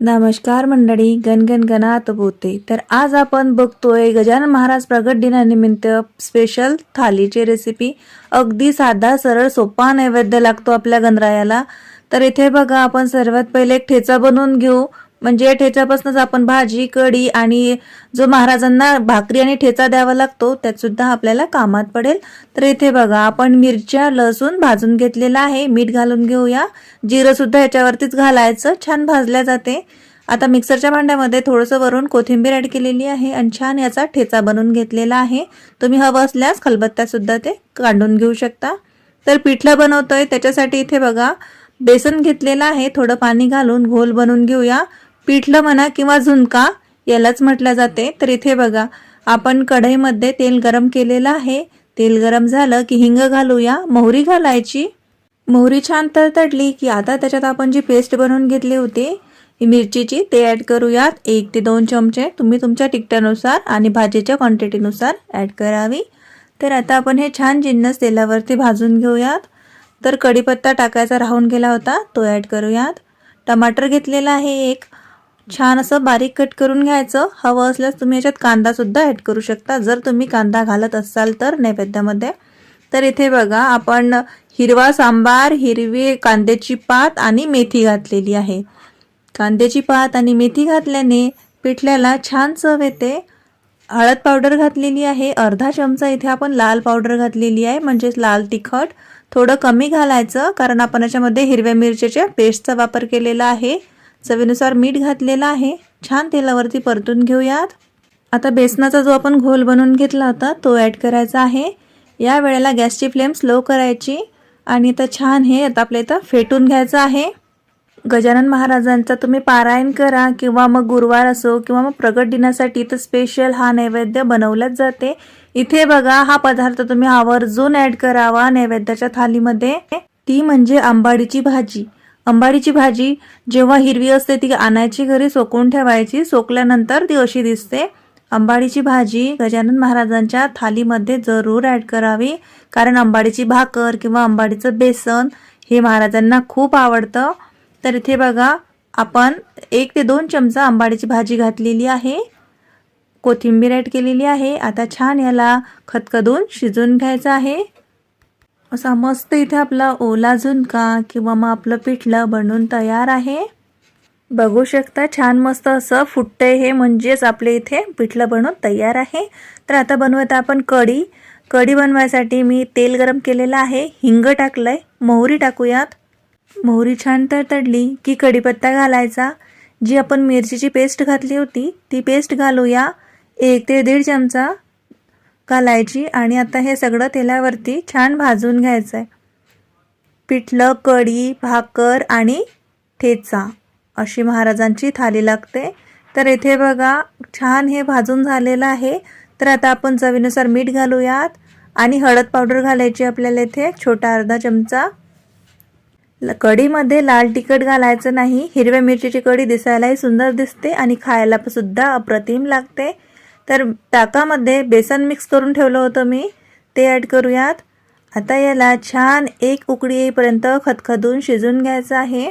नमस्कार मंडळी गणगण गणात बोते तर आज आपण बघतोय गजानन महाराज प्रगट दिनानिमित्त स्पेशल थालीची रेसिपी अगदी साधा सरळ सोपा नैवेद्य लागतो आपल्या गणरायाला. तर इथे बघा आपण सर्वात पहिले एक ठेचा बनवून घेऊ. म्हणजे ठेच्यापासूनच आपण भाजी कढी आणि जो महाराजांना भाकरी आणि ठेचा द्यावा लागतो त्यात सुद्धा आपल्याला कामात पडेल. तर इथे बघा आपण मिरच्या लसूण भाजून घेतलेला आहे. मीठ घालून घेऊया. जिरं सुद्धा याच्यावरतीच घालायचं. छान भाजल्या जाते. आता मिक्सरच्या भांड्यामध्ये थोडंसं वरून कोथिंबीर ॲड केलेली आहे आणि छान याचा ठेचा बनवून घेतलेला आहे. तुम्ही हवं असल्यास खलबत्त्यासुद्धा ते काढून घेऊ शकता. तर पिठलं बनवतोय. त्याच्यासाठी इथे बघा बेसन घेतलेलं आहे. थोडं पाणी घालून घोल बनवून घेऊया. पिठलं म्हणा किंवा झुणका यालाच म्हटलं जाते. तर इथे बघा आपण कढईमध्ये तेल गरम केलेलं आहे. तेल गरम झालं की हिंग घालूया. मोहरी घालायची. मोहरी छान तडतडली की आता त्याच्यात आपण जी पेस्ट बनवून घेतली होती मिरचीची ते ॲड करूयात. एक ते दोन चमचे तुम्ही तुमच्या तिखटानुसार आणि भाजीच्या क्वांटिटीनुसार ॲड करावी. तर आता आपण हे छान जिन्नस तेलावरती भाजून घेऊयात. तर कढीपत्ता टाकायचा राहून गेला होता तो ॲड करूयात. टमाटर घेतलेला आहे एक. छान असं बारीक कट करून घ्यायचं. हवं असल्यास तुम्ही याच्यात कांदासुद्धा ॲड करू शकता. जर तुम्ही कांदा घालत असाल तर नैवेद्यामध्ये. तर इथे बघा आपण हिरवा सांबार हिरवी कांद्याची पात आणि मेथी घातलेली आहे. कांद्याची पात आणि मेथी घातल्याने पिठल्याला छान चव येते. हळद पावडर घातलेली आहे. अर्धा चमचा इथे आपण लाल पावडर घातलेली आहे. म्हणजेच लाल तिखट. थोडं कमी घालायचं कारण आपण याच्यामध्ये हिरव्या मिरच्याच्या पेस्टचा वापर केलेला आहे. चवीनुसार मीठ घातलेलं आहे. छान तेलावरती परतून घेऊयात. आता बेसनाचा जो आपण घोल बनवून घेतला होता तो ॲड करायचा आहे. या वेळेला गॅसची फ्लेम स्लो करायची आणि तर छान हे आता आपल्या इथं फेटून घ्यायचं आहे. गजानन महाराजांचा तुम्ही पारायण करा किंवा मग गुरुवार असो किंवा मग प्रगट दिनासाठी तर स्पेशल हा नैवेद्य बनवलाच जाते. इथे बघा हा पदार्थ तुम्ही आवर्जून ॲड करावा नैवेद्याच्या थालीमध्ये. ती म्हणजे आंबाडीची भाजी. अंबाडीची भाजी जेव्हा हिरवी असते ती आणायची घरी सोकून ठेवायची. सोकल्यानंतर ती अशी दिसते. अंबाडीची भाजी गजानन महाराजांच्या थालीमध्ये जरूर ॲड करावी. कारण अंबाडीची भाकर किंवा अंबाडीचं बेसन हे महाराजांना खूप आवडतं. तर इथे बघा आपण एक ते दोन चमचा अंबाडीची भाजी घातलेली आहे. कोथिंबीर ॲड केलेली आहे. आता छान याला खतखदून शिजवून घ्यायचं आहे. असा मस्त इथे आपला ओला झुणका किंवा मग आपलं पिठलं बनवून तयार आहे. बघू शकता छान मस्त असं फुटतंय हे म्हणजेच आपले इथे पिठलं बनवून तयार आहे. तर आता बनवत आपण कढी. कढी बनवायसाठी मी तेल गरम केलेलं आहे हिंग टाकलंय मोहरी टाकूयात. मोहरी छान तडतडली की कढीपत्ता घालायचा. जी आपण मिरचीची पेस्ट घातली होती ती पेस्ट घालूया. एक ते दीड चमचा घालायची आणि आता हे सगळं तेलावरती छान भाजून घ्यायचं आहे पिठलं कढी भाकर आणि ठेचा अशी महाराजांची थाली लागते. तर इथे बघा छान हे भाजून झालेलं आहे. तर आता आपण चवीनुसार मीठ घालूयात आणि हळद पावडर घालायची आपल्याला इथे छोटा अर्धा चमचा. ल- कढीमध्ये लाल तिखट घालायचं नाही हिरव्या मिरचीची कढी दिसायलाही सुंदर दिसते आणि खायला सुद्धा अप्रतिम लागते. तर ताकामध्ये बेसन मिक्स करून ठेवलं होतं मी. ते ॲड करूयात. आता याला छान एक उकडी येईपर्यंत खदखदून शिजून घ्यायचं आहे.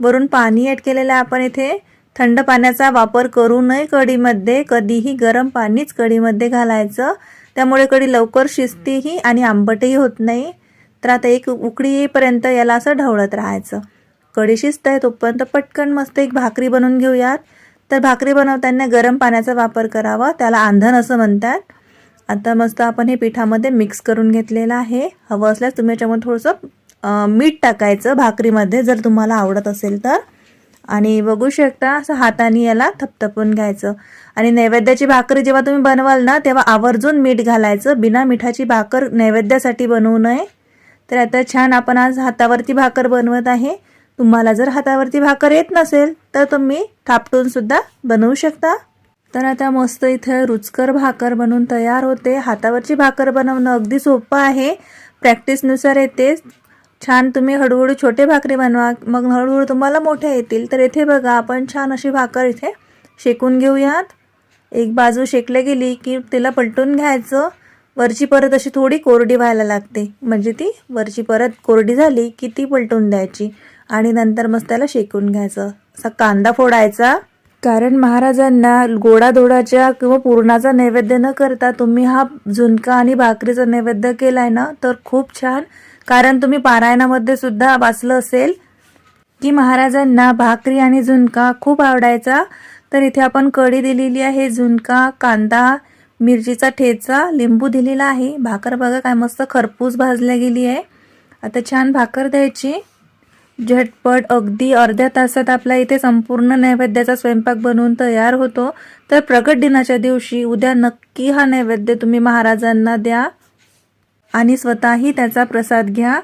वरून पाणी ॲड केलेलं आहे आपण इथे. थंड पाण्याचा वापर करू नये कढीमध्ये. कधीही गरम पाणीच कढीमध्ये घालायचं. त्यामुळे कढी लवकर शिजतेही आणि आंबटही होत नाही. तर आता एक उकडी येईपर्यंत याला असं ढवळत राहायचं. कढी शिजत आहे तोपर्यंत पटकन मस्त एक भाकरी बनवून घेऊयात. तर भाकरी बनवताना गरम पाण्याचा वापर करावा. त्याला आंधण असं म्हणतात. आता मस्त आपण हे पिठामध्ये मिक्स करून घेतलेलं आहे. हवं असल्यास तुम्ही याच्यामध्ये थोडंसं मीठ टाकायचं भाकरीमध्ये जर तुम्हाला आवडत असेल तर. आणि बघू शकता असं हाताने याला थपथपून घ्यायचं. आणि नैवेद्याची भाकरी जेव्हा तुम्ही बनवाल ना तेव्हा आवर्जून मीठ घालायचं. बिना मिठाची भाकर नैवेद्यासाठी बनवू नये. तर आता छान आपण आज हातावरती भाकर बनवत आहे. तुम्हाला जर हातावरती भाकर येत नसेल तर तुम्ही थापटून सुद्धा बनवू शकता. तर आता मस्त इथं रुचकर भाकर बनवून तयार होते. हातावरची भाकर बनवणं अगदी सोपं आहे. प्रॅक्टिसनुसार येते. छान तुम्ही हळूहळू छोटे भाकरी बनवा. मग हळूहळू तुम्हाला मोठ्या येतील. तर इथे बघा आपण छान अशी भाकर इथे शेकून घेऊयात. एक बाजू शेकल्या गेली की तिला पलटून घ्यायचं. वरची परत अशी थोडी कोरडी व्हायला लागते. म्हणजे ती वरची परत कोरडी झाली की ती पलटून द्यायची. आणि नंतर मस्त त्याला शेकून घ्यायचं. असा कांदा फोडायचा. कारण महाराजांना गोडाधोडाच्या किंवा पुरणाचा नैवेद्य न करता तुम्ही हा झुणका आणि भाकरीचा नैवेद्य केलाय ना तर खूप छान. कारण तुम्ही पारायणामध्ये सुद्धा वाचलं असेल की महाराजांना भाकरी आणि झुणका खूप आवडायचा. तर इथे आपण कढी दिलेली आहे झुणका कांदा मिरचीचा ठेचा लिंबू दिलेला आहे. भाकर बघा काय मस्त खरपूस भाजल्या गेली आहे. आता छान भाकर द्यायची. झटपट अगदी अर्ध्या तासात आपला इथे संपूर्ण नैवेद्याचा स्वयंपाक बनवून तयार होतो. तर प्रगट दिनाच्या दिवशी उद्या नक्की हा नैवेद्य तुम्ही महाराजांना द्या आणि स्वतःही त्याचा प्रसाद घ्या.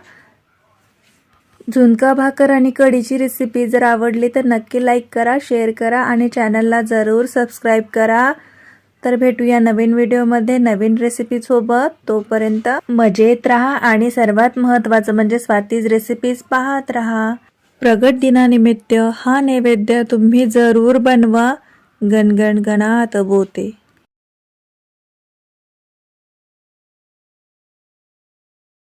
झुणका भाकर आणि कढीची रेसिपी जर आवडली तर नक्की लाईक करा शेअर करा आणि चॅनलला जरूर सबस्क्राईब करा. तर भेटूया नवीन व्हिडिओमध्ये नवीन रेसिपीसोबत तोपर्यंत मजेत राहा आणि सर्वात महत्त्वाचं म्हणजे स्वातीज रेसिपीज पाहत राहा. प्रगट दिनानिमित्त हा नैवेद्य तुम्ही जरूर बनवा. गणगण गणात बोते.